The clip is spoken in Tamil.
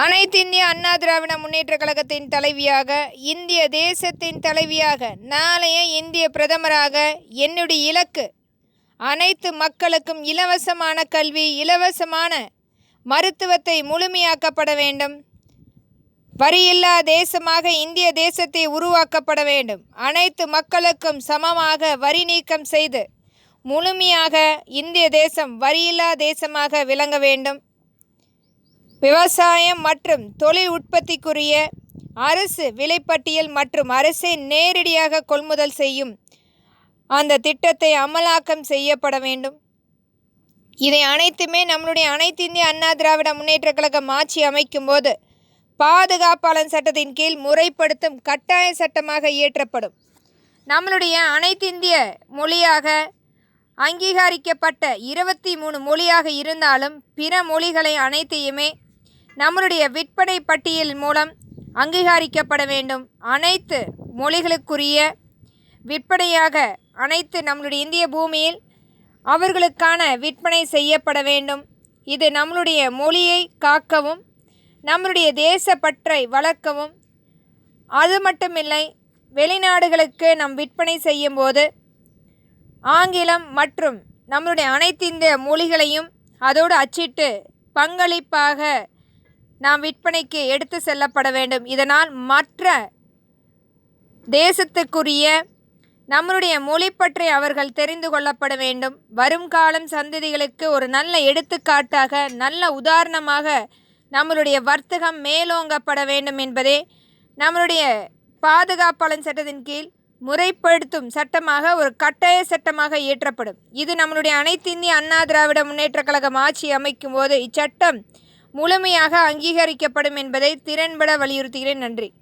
அனைத்து இந்திய அண்ணா திராவிட முன்னேற்ற கழகத்தின் தலைவியாக இந்திய தேசத்தின் தலைவியாக நாளைய இந்திய பிரதமராக என்னுடைய இலக்கு. அனைத்து மக்களுக்கும் இலவசமான கல்வி இலவசமான மருத்துவத்தை முழுமையாக்கப்பட வேண்டும். வரியில்லா தேசமாக இந்திய தேசத்தை உருவாக்கப்பட வேண்டும். அனைத்து மக்களுக்கும் சமமாக வரி நீக்கம் செய்து முழுமையாக இந்திய தேசம் வரியில்லா தேசமாக விளங்க வேண்டும். விவசாயம் மற்றும் தொழில் உற்பத்திக்குரிய அரசு விலைப்பட்டியல் மற்றும் அரசே நேரடியாக கொள்முதல் செய்யும் அந்த திட்டத்தை அமலாக்கம் செய்யப்பட வேண்டும். இதை அனைத்துமே நம்மளுடைய அனைத்து இந்திய அண்ணா திராவிட முன்னேற்ற கழகம் ஆட்சி அமைக்கும் போது பாதுகாப்பாளன் சட்டத்தின் கீழ் முறைப்படுத்தும் கட்டாய சட்டமாக இயற்றப்படும். நம்மளுடைய அனைத்து இந்திய மொழியாக அங்கீகரிக்கப்பட்ட இருபத்தி மூணு மொழியாக இருந்தாலும் பிற மொழிகளை அனைத்தையுமே நம்மளுடைய விற்பனை பட்டியல் மூலம் அங்கீகரிக்கப்பட வேண்டும். அனைத்து மொழிகளுக்குரிய விற்பனையாக அனைத்து நம்மளுடைய இந்திய பூமியில் அவர்களுக்கான விற்பனை செய்யப்பட வேண்டும். இது நம்மளுடைய மொழியை காக்கவும் நம்மளுடைய தேசப்பற்றை வளர்க்கவும். அது மட்டுமில்லை வெளிநாடுகளுக்கு நம் விற்பனை செய்யும்போது ஆங்கிலம் மற்றும் நம்மளுடைய அனைத்து இந்த மொழிகளையும் அதோடு அச்சிட்டு பங்களிப்பாக நாம் விற்பனைக்கு எடுத்து செல்லப்பட வேண்டும். இதனால் மற்ற தேசத்துக்குரிய நம்மளுடைய மொழி பற்றி அவர்கள் தெரிந்து கொள்ளப்பட வேண்டும். வரும் காலம் சந்ததிகளுக்கு ஒரு நல்ல எடுத்துக்காட்டாக நல்ல உதாரணமாக நம்மளுடைய வர்த்தகம் மேலோங்கப்பட வேண்டும் என்பதே நம்மளுடைய பாதுகாப்பாளன் சட்டத்தின் கீழ் முறைப்படுத்தும் சட்டமாக ஒரு கட்டாய சட்டமாக இயற்றப்படும். இது நம்மளுடைய அனைத்து இந்திய அண்ணா திராவிட முன்னேற்ற கழகம் ஆட்சி அமைக்கும் போது இச்சட்டம் முழுமையாக அங்கீகரிக்கப்படும் என்பதை திறன்பட வலியுறுத்துகிறேன். நன்றி.